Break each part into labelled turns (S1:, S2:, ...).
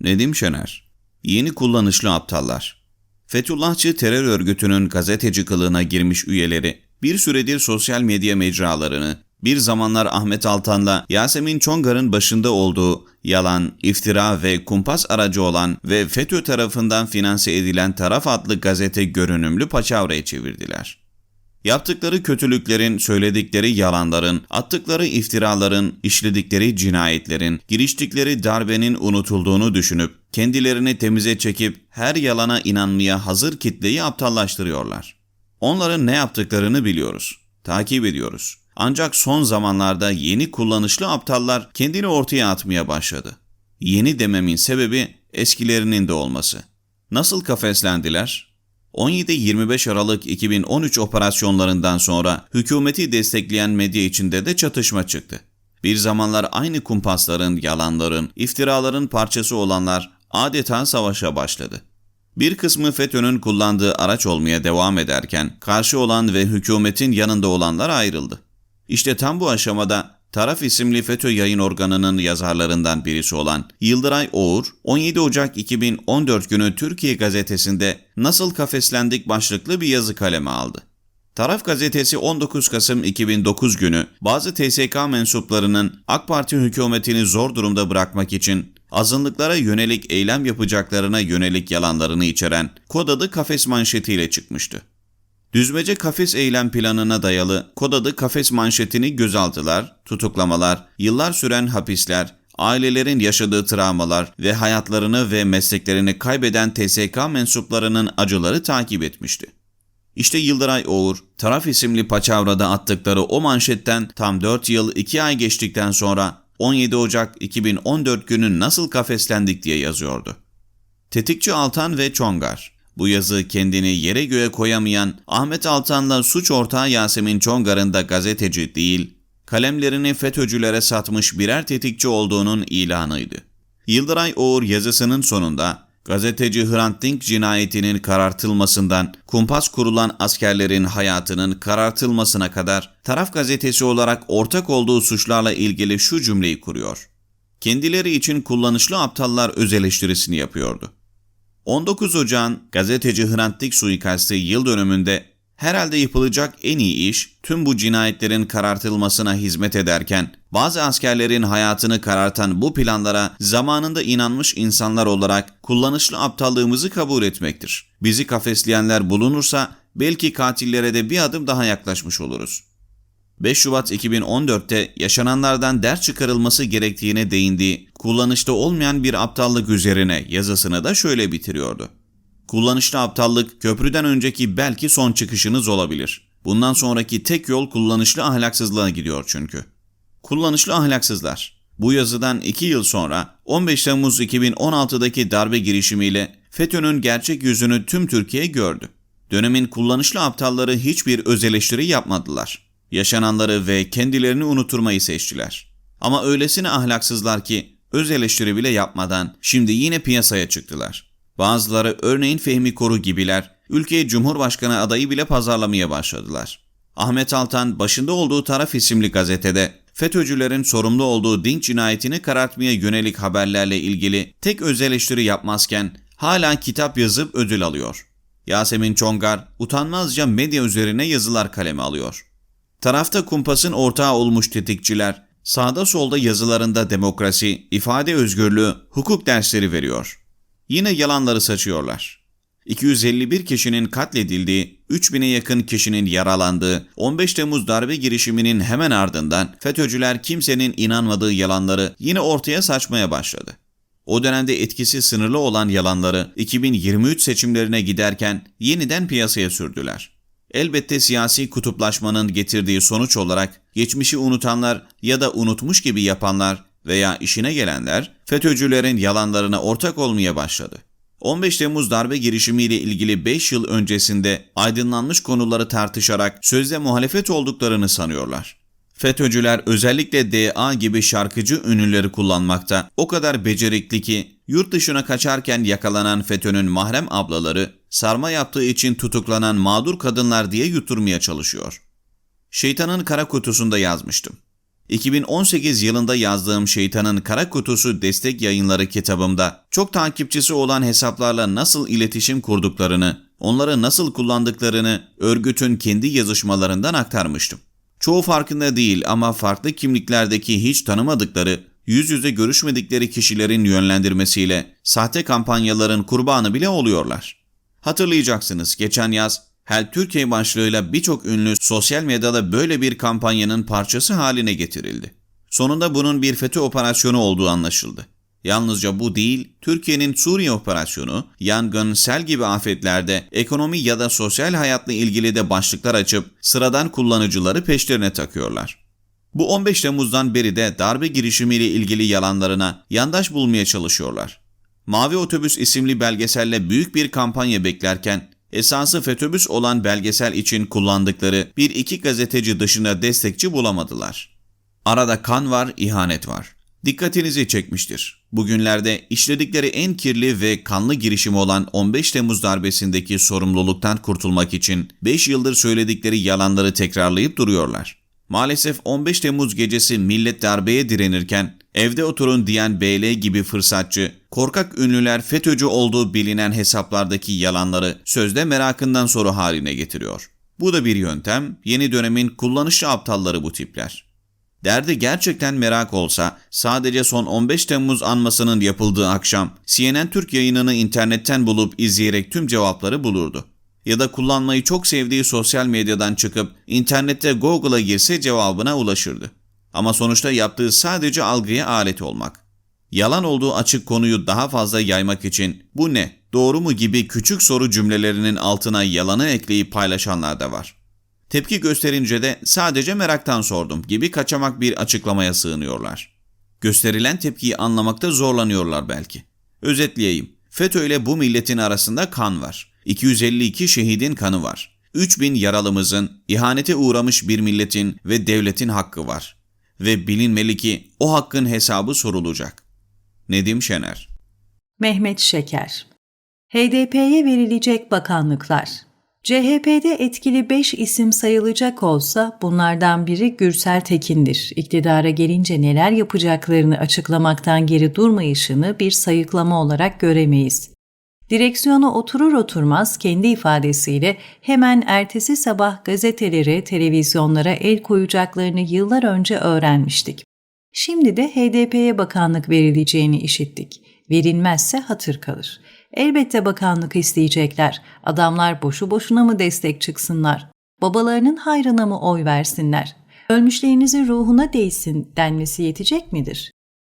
S1: Nedim Şener Yeni kullanışlı aptallar Fethullahçı terör örgütünün gazeteci kılığına girmiş üyeleri bir süredir sosyal medya mecralarını, bir zamanlar Ahmet Altan'la Yasemin Çongar'ın başında olduğu yalan, iftira ve kumpas aracı olan ve FETÖ tarafından finanse edilen Taraf adlı gazete görünümlü paçavraya çevirdiler. Yaptıkları kötülüklerin, söyledikleri yalanların, attıkları iftiraların, işledikleri cinayetlerin, giriştikleri darbenin unutulduğunu düşünüp kendilerini temize çekip her yalana inanmaya hazır kitleyi aptallaştırıyorlar. Onların ne yaptıklarını biliyoruz, takip ediyoruz. Ancak son zamanlarda yeni kullanışlı aptallar kendini ortaya atmaya başladı. Yeni dememin sebebi eskilerinin de olması. Nasıl kafeslendiler? 17-25 Aralık 2013 operasyonlarından sonra hükümeti destekleyen medya içinde de çatışma çıktı. Bir zamanlar aynı kumpasların, yalanların, iftiraların parçası olanlar adeta savaşa başladı. Bir kısmı FETÖ'nün kullandığı araç olmaya devam ederken karşı olan ve hükümetin yanında olanlar ayrıldı. İşte tam bu aşamada Taraf isimli FETÖ yayın organının yazarlarından birisi olan Yıldıray Oğur, 17 Ocak 2014 günü Türkiye gazetesinde Nasıl Kafeslendik başlıklı bir yazı kaleme aldı. Taraf gazetesi 19 Kasım 2009 günü bazı TSK mensuplarının AK Parti hükümetini zor durumda bırakmak için azınlıklara yönelik eylem yapacaklarına yönelik yalanlarını içeren kod adı kafes manşetiyle çıkmıştı. Düzmece kafes eylem planına dayalı kod adı kafes manşetini gözaltılar, tutuklamalar, yıllar süren hapisler, ailelerin yaşadığı travmalar ve hayatlarını ve mesleklerini kaybeden TSK mensuplarının acıları takip etmişti. İşte Yıldıray Oğur, Taraf isimli paçavrada attıkları o manşetten tam 4 yıl 2 ay geçtikten sonra 17 Ocak 2014 günü nasıl kafeslendik diye yazıyordu. Tetikçi Altan ve Çongar bu yazı kendini yere göğe koyamayan Ahmet Altan'la suç ortağı Yasemin Çongar'ın da gazeteci değil, kalemlerini FETÖ'cülere satmış birer tetikçi olduğunun ilanıydı. Yıldıray Oğur yazısının sonunda gazeteci Hrant Dink cinayetinin karartılmasından kumpas kurulan askerlerin hayatının karartılmasına kadar taraf gazetesi olarak ortak olduğu suçlarla ilgili şu cümleyi kuruyor. Kendileri için kullanışlı aptallar öz eleştirisini yapıyordu. 19 Ocağın gazeteci Hrant Dink suikastı yıl dönümünde herhalde yapılacak en iyi iş tüm bu cinayetlerin karartılmasına hizmet ederken bazı askerlerin hayatını karartan bu planlara zamanında inanmış insanlar olarak kullanışlı aptallığımızı kabul etmektir. Bizi kafesleyenler bulunursa belki katillere de bir adım daha yaklaşmış oluruz. 5 Şubat 2014'te yaşananlardan ders çıkarılması gerektiğine değindiği kullanışta olmayan bir aptallık üzerine yazısını da şöyle bitiriyordu. Kullanışlı aptallık köprüden önceki belki son çıkışınız olabilir. Bundan sonraki tek yol kullanışlı ahlaksızlığa gidiyor çünkü. Kullanışlı ahlaksızlar. Bu yazıdan 2 yıl sonra 15 Temmuz 2016'daki darbe girişimiyle FETÖ'nün gerçek yüzünü tüm Türkiye gördü. Dönemin kullanışlı aptalları hiçbir öz eleştiri yapmadılar yaşananları ve kendilerini unuturmayı seçtiler. Ama öylesine ahlaksızlar ki öz eleştiri bile yapmadan şimdi yine piyasaya çıktılar. Bazıları örneğin Fehmi Koru gibiler ülkeye Cumhurbaşkanı adayı bile pazarlamaya başladılar. Ahmet Altan başında olduğu taraf isimli gazetede FETÖ'cülerin sorumlu olduğu din cinayetini karartmaya yönelik haberlerle ilgili tek öz eleştiri yapmazken hala kitap yazıp ödül alıyor. Yasemin Çongar utanmazca medya üzerine yazılar kaleme alıyor. Tarafta kumpasın ortağı olmuş tetikçiler, sağda solda yazılarında demokrasi, ifade özgürlüğü, hukuk dersleri veriyor. Yine yalanları saçıyorlar. 251 kişinin katledildiği, 3000'e yakın kişinin yaralandığı 15 Temmuz darbe girişiminin hemen ardından FETÖ'cüler kimsenin inanmadığı yalanları yine ortaya saçmaya başladı. O dönemde etkisi sınırlı olan yalanları 2023 seçimlerine giderken yeniden piyasaya sürdüler. Elbette siyasi kutuplaşmanın getirdiği sonuç olarak geçmişi unutanlar ya da unutmuş gibi yapanlar veya işine gelenler FETÖ'cülerin yalanlarına ortak olmaya başladı. 15 Temmuz darbe girişimiyle ilgili 5 yıl öncesinde aydınlanmış konuları tartışarak sözde muhalefet olduklarını sanıyorlar. FETÖ'cüler özellikle DA gibi şarkıcı ünlüleri kullanmakta o kadar becerikli ki yurt dışına kaçarken yakalanan FETÖ'nün mahrem ablaları sarma yaptığı için tutuklanan mağdur kadınlar diye yuturmaya çalışıyor. Şeytanın kara kutusunda yazmıştım. 2018 yılında yazdığım Şeytanın Kara Kutusu destek yayınları kitabımda çok takipçisi olan hesaplarla nasıl iletişim kurduklarını, onları nasıl kullandıklarını örgütün kendi yazışmalarından aktarmıştım. Çoğu farkında değil ama farklı kimliklerdeki hiç tanımadıkları, yüz yüze görüşmedikleri kişilerin yönlendirmesiyle sahte kampanyaların kurbanı bile oluyorlar. Hatırlayacaksınız geçen yaz Help Türkiye başlığıyla birçok ünlü sosyal medyada böyle bir kampanyanın parçası haline getirildi. Sonunda bunun bir FETÖ operasyonu olduğu anlaşıldı. Yalnızca bu değil, Türkiye'nin Suriye operasyonu, yangın, sel gibi afetlerde ekonomi ya da sosyal hayatla ilgili de başlıklar açıp sıradan kullanıcıları peşlerine takıyorlar. Bu 15 Temmuz'dan beri de darbe girişimiyle ilgili yalanlarına yandaş bulmaya çalışıyorlar. Mavi Otobüs isimli belgeselle büyük bir kampanya beklerken esası FETÖ'büs olan belgesel için kullandıkları bir iki gazeteci dışında destekçi bulamadılar. Arada kan var, ihanet var. Dikkatinizi çekmiştir. Bugünlerde işledikleri en kirli ve kanlı girişim olan 15 Temmuz darbesindeki sorumluluktan kurtulmak için 5 yıldır söyledikleri yalanları tekrarlayıp duruyorlar. Maalesef 15 Temmuz gecesi millet darbeye direnirken evde oturun diyen BL gibi fırsatçı, korkak ünlüler FETÖ'cü olduğu bilinen hesaplardaki yalanları sözde merakından soru haline getiriyor. Bu da bir yöntem, yeni dönemin kullanışlı aptalları bu tipler. Derdi gerçekten merak olsa sadece son 15 Temmuz anmasının yapıldığı akşam CNN Türk yayınını internetten bulup izleyerek tüm cevapları bulurdu. Ya da kullanmayı çok sevdiği sosyal medyadan çıkıp internette Google'a girse cevabına ulaşırdı. Ama sonuçta yaptığı sadece algıya alet olmak. Yalan olduğu açık konuyu daha fazla yaymak için bu ne, doğru mu gibi küçük soru cümlelerinin altına yalanı ekleyip paylaşanlar da var. Tepki gösterince de sadece meraktan sordum gibi kaçamak bir açıklamaya sığınıyorlar. Gösterilen tepkiyi anlamakta zorlanıyorlar belki. Özetleyeyim. FETÖ ile bu milletin arasında kan var. 252 şehidin kanı var. 3000 yaralımızın, ihanete uğramış bir milletin ve devletin hakkı var. Ve bilinmeli ki o hakkın hesabı sorulacak. Nedim Şener
S2: Mehmet Şeker HDP'ye verilecek bakanlıklar CHP'de etkili 5 isim sayılacak olsa bunlardan biri Gürsel Tekin'dir. İktidara gelince neler yapacaklarını açıklamaktan geri durmayışını bir sayıklama olarak göremeyiz. Direksiyona oturur oturmaz kendi ifadesiyle hemen ertesi sabah gazetelere, televizyonlara el koyacaklarını yıllar önce öğrenmiştik. Şimdi de HDP'ye bakanlık verileceğini işittik. Verilmezse hatır kalır. Elbette bakanlık isteyecekler. Adamlar boşu boşuna mı destek çıksınlar? Babalarının hayrına mı oy versinler? Ölmüşlerinizin ruhuna değsin denmesi yetecek midir?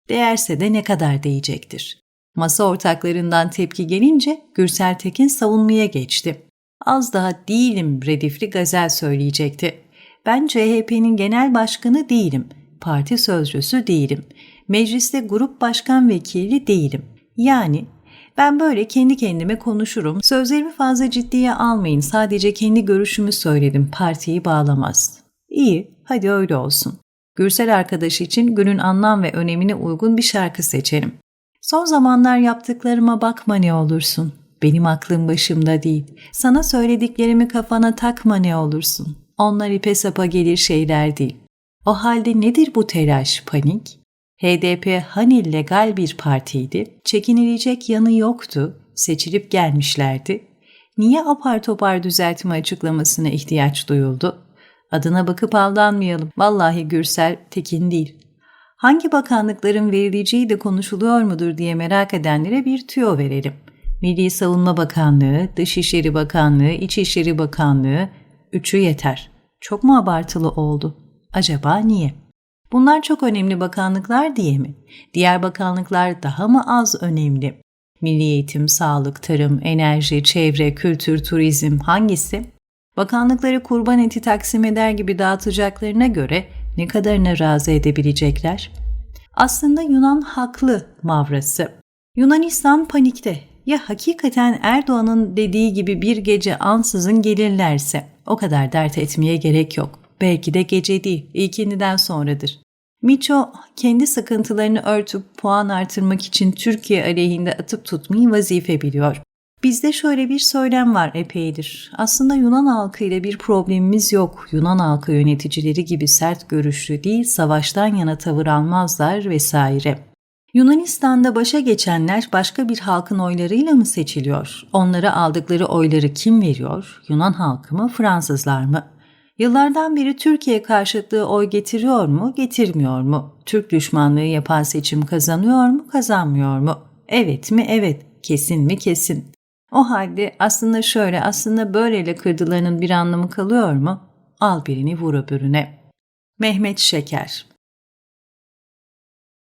S2: Değerse de ne kadar değecektir? Masa ortaklarından tepki gelince Gürsel Tekin savunmaya geçti. Az daha değilim redifli gazel söyleyecekti. Ben CHP'nin genel başkanı değilim, parti sözcüsü değilim, mecliste grup başkan vekili değilim. Yani ben böyle kendi kendime konuşurum. Sözlerimi fazla ciddiye almayın. Sadece kendi görüşümü söyledim. Partiyi bağlamaz. İyi, hadi öyle olsun. Gürsel arkadaş için günün anlam ve önemine uygun bir şarkı seçelim. Son zamanlar yaptıklarıma bakma ne olursun. Benim aklım başımda değil. Sana söylediklerimi kafana takma ne olursun. Onlar ipe sapa gelir şeyler değil. O halde nedir bu telaş, panik? HDP hani legal bir partiydi, çekinilecek yanı yoktu, seçilip gelmişlerdi. Niye apar topar düzeltme açıklamasına ihtiyaç duyuldu? Adına bakıp aldanmayalım. Vallahi Gürsel Tekin değil. Hangi bakanlıkların verileceği de konuşuluyor mudur diye merak edenlere bir tüyo verelim. Milli Savunma Bakanlığı, Dışişleri Bakanlığı, İçişleri Bakanlığı, üçü yeter. Çok mu abartılı oldu? Acaba niye? Bunlar çok önemli bakanlıklar diye mi? Diğer bakanlıklar daha mı az önemli? Milli eğitim, sağlık, tarım, enerji, çevre, kültür, turizm hangisi? Bakanlıkları kurban eti taksim eder gibi dağıtacaklarına göre ne kadarına razı edebilecekler? Aslında Yunan haklı mavrası. Yunanistan panikte. Ya hakikaten Erdoğan'ın dediği gibi bir gece ansızın gelirlerse o kadar dert etmeye gerek yok. Belki de gece değil, ikindiden sonradır. Miço kendi sıkıntılarını örtüp puan artırmak için Türkiye aleyhinde atıp tutmayı vazife biliyor. Bizde şöyle bir söylem var epeydir. Aslında Yunan halkıyla bir problemimiz yok. Yunan halkı yöneticileri gibi sert görüşlü değil, savaştan yana tavır almazlar vesaire. Yunanistan'da başa geçenler başka bir halkın oylarıyla mı seçiliyor? Onlara aldıkları oyları kim veriyor? Yunan halkı mı, Fransızlar mı? Yıllardan beri Türkiye karşıtlığı oy getiriyor mu, getirmiyor mu? Türk düşmanlığı yapan seçim kazanıyor mu, kazanmıyor mu? Evet mi, evet. Kesin mi, kesin. O halde aslında şöyle, aslında böyleyle kırdılarının bir anlamı kalıyor mu? Al birini vur öbürüne. Mehmet Şeker